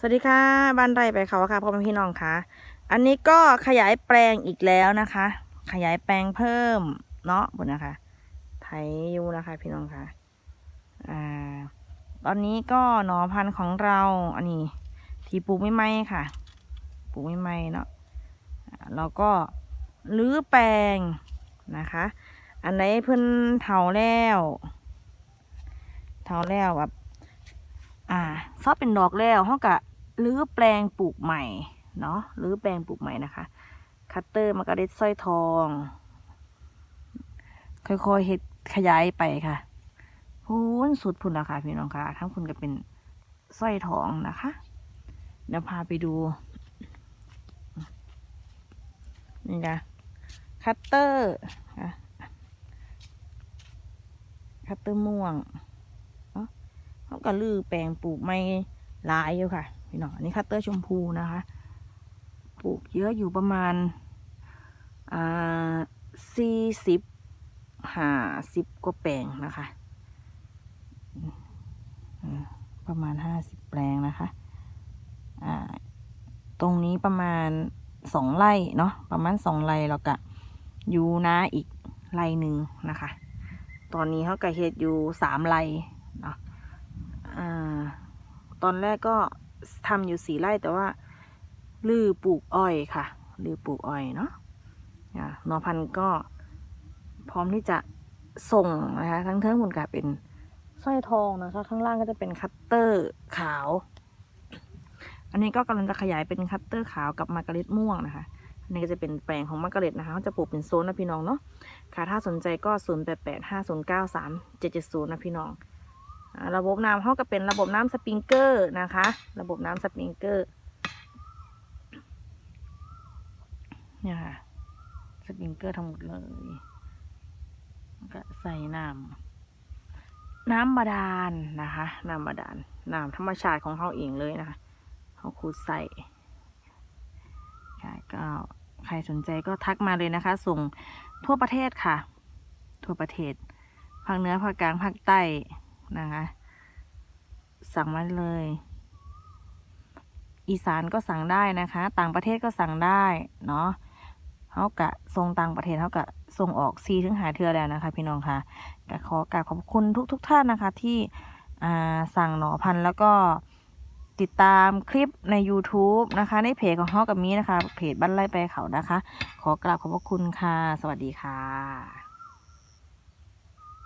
สวัสดีค่ะบ้านไร่ไปเขาค่ะพ่อแม่พี่น้องค่ะ อันนี้ก็ขยายแปลงอีกแล้วนะคะ ขยายแปลงเพิ่มเนาะบนนะคะ ไถยูนะคะ พี่น้องค่ะอ่าตอนนี้ก็หนอพันธุ์ของเราอันนี้ ที่ปลูกไม่ไหมค่ะปลูกไม่ไหมเนาะอ่าเราก็รื้อแปลงนะคะ อันไหนเพิ่นเถาแล้วเถาแล้วแบบอ่าซอเป็นดอกแล้วเขากะ หรือแปลงปลูกใหม่เนาะหรือแปลงปลูกใหม่นะคะ คัตเตอร์มากระเด็ดสร้อยทอง ค่อยๆเฮ็ดขยายไปค่ะพูนสุดพุ่นละคะพี่น้องค่ะทั้งพุ่นก็เป็นสร้อยทองนะคะเดี๋ยวพาไปดูนี่ค่ะคัตเตอร์ค่ะคัตเตอร์ม่วงเขาก็ลือแปลงปลูกไม่หลายอยู่ค่ะ พี่น้องอันนี้คัตเตอร์ชมพูนะคะ ปลูกเยอะอยู่ประมาณอ่าสี่สิบห้าสิบกว่าแปลงนะคะ ประมาณห้าสิบแปลงนะคะอ่าตรงนี้ประมาณสองไร่เนาะประมาณสองไร่แล้วก็อยู่นาอีกไร่หนึ่งนะคะ ตอนนี้เขาก็เฮ็ดอยู่สามไร่เนาะอ่าตอนแรกก็ ทำอยู่สี่ไร่แต่ว่าลือปลูกอ้อยค่ะลือปลูกอ้อยเนาะนอพันก็พร้อมที่จะส่งนะคะทั้งเทิงมุนกาเป็นสร้อยทองนะคะ ข้างล่างก็จะเป็นคัตเตอร์ขาว อันนี้ก็กำลังจะขยายเป็นคัตเตอร์ขาวกับมาร์กาเร็ตม่วงนะคะอันนี้ก็จะเป็นแปลงของมาร์กาเร็ตนะคะเขาจะปลูกเป็นโซนนะพี่น้องเนาะค่ะถ้าสนใจก็ 0 8 8 5 0 9 3 7 7 0นะพี่น้องอ่า ระบบน้ำเขาก็เป็นระบบน้ำสปริงเกอร์นะคะ ระบบน้ำสปริงเกอร์เนี่ยค่ะสปริงเกอร์ทั้งหมดเลยก็ใส่น้ำน้ำบาดาลนะคะน้ำบาดาลน้ำธรรมชาติของเขาเองเลยนะคะเขาคูดใส่ค่ก็ใครสนใจก็ทักมาเลยนะคะ ส่งทั่วประเทศค่ะ ทั่วประเทศภาคเหนือภาคกลางภาคใต้ นะคะ สั่งมาเลย อีสานก็สั่งได้นะคะ ต่างประเทศก็สั่งได้เนาะเขากะส่งต่างประเทศเขากะส่งออกซีถึงหาเทือแล้วนะคะ พี่น้องค่ะกะขอกราบขอบคุณทุกทุกๆท่านนะคะ ที่สั่งหน่อพันธุ์แล้วก็ติดตามคลิปใน YouTube นะคะ ในเพจของเขากับมีนะคะ เพจบ้านไร่ไปเขานะคะ ขอกราบขอบพระคุณค่ะ สวัสดีค่ะ